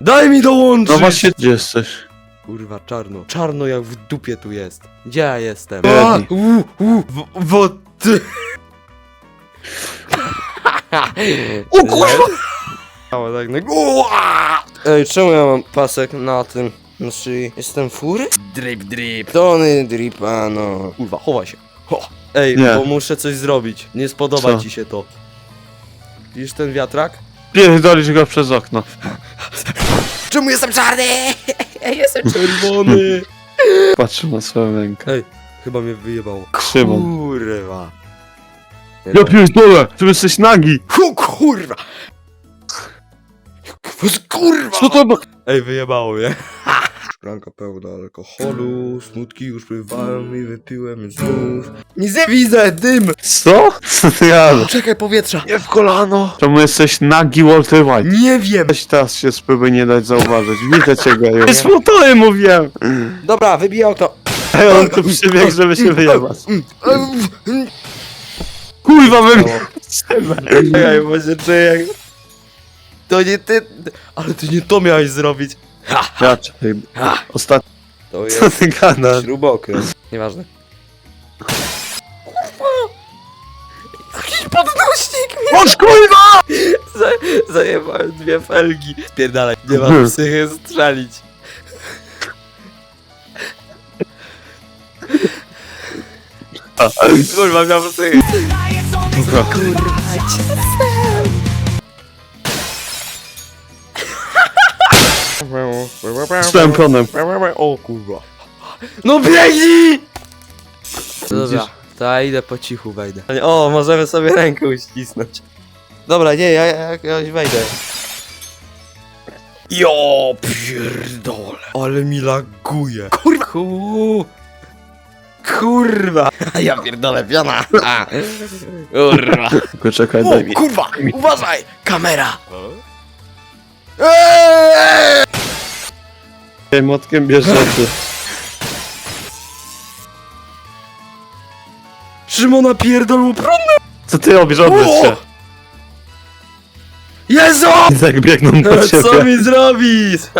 Daj mi dołączyć! No właśnie, gdzie jesteś? Kurwa, czarno. Czarno jak w dupie tu jest. Gdzie ja jestem? A, u, u, w, wo, ty. O kurwa! Tak na Ua! Ej, czemu ja mam pasek na tym? Na szyi? Jestem fury? Drip, drip. Tony dripa, no. Kurwa, chowaj się. Ho. Ej, Nie. bo muszę coś zrobić. Nie spodoba Co? ci się to. Widzisz ten wiatrak? Pierdolisz go przez okno. Czemu jestem czarny? jestem czerwony. Patrzę na swoją rękę. Ej, chyba mnie wyjebało. Szymon. Kurwa. Ja pierdolę! Ty jesteś nagi! Ku, kurwa! Kurwa! Co to? Ej, wyjebało mnie. Szklanka pełna alkoholu, smutki już pływają i wypiłem znów. Nic nie widzę, dym! Co? Co ty jadł? Czekaj, powietrza! Nie w kolano! Czemu jesteś nagi Walter White? Nie wiem! Weź teraz się spróbuj nie dać zauważyć. Widzę cię, geju. Jest motory, mówiłem! Dobra, wybijaj okno. Ej, on tu przybiegł, żeby się wyjebać. Kurwa, wybiegł! Czekaj, bo się czuję jak... To nie ty... Ale ty nie to miałeś zrobić. Ha! Ja czekaj. ha. Ostatnio. To Co jest ty gadasz? śrubokręt. Nieważne. Jakiś podnośnik mnie Bądź kurwa! za, zajebałem dwie felgi. Spierdalaj, nie mam psychy strzelić. Kurwa, miał psychy. Stałem pronem. O kurwa. No biegnij! Dobra, to ja idę po cichu wejdę. O, możemy sobie rękę uścisnąć. Dobra, nie, ja, ja, ja wejdę. Jo, pierdole. Ale mi laguje. Kurwa. Ku... Kurwa. Ja pierdolę, piana. A. Kurwa. Tylko czekaj, O, daj mi. kurwa, uważaj! Kamera! Eee! Ej, Młotkiem bierz rzeczy. Szymona pierdolą prąd! Co ty robisz? Odwróć się. Jezu! I tak biegną do Co ciebie. mi zrobisz?